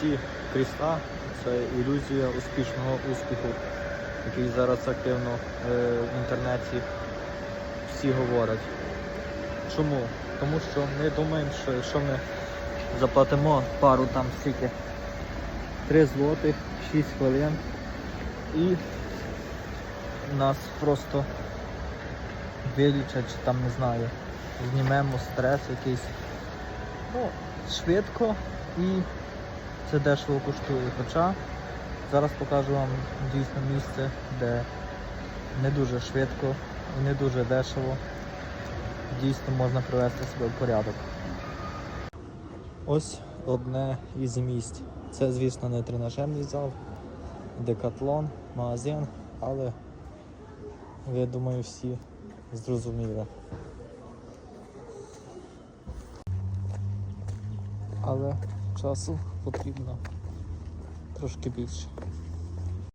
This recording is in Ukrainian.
Ці крісла це ілюзія успішного успіху, який зараз активно е, в інтернеті всі говорять. Чому? Тому що ми думаємо, що якщо ми заплатимо пару там стільки 3 злотих, 6 хвилин і нас просто вилічать, чи там не знаю, знімемо стрес якийсь. Ну, швидко і це дешево коштує. Хоча зараз покажу вам дійсно місце, де не дуже швидко і не дуже дешево. Дійсно можна привести себе в порядок. Ось одне із місць. Це, звісно, не тренажерний зал, декатлон, магазин, але я думаю, всі зрозуміли. Але часу потрібно трошки більше.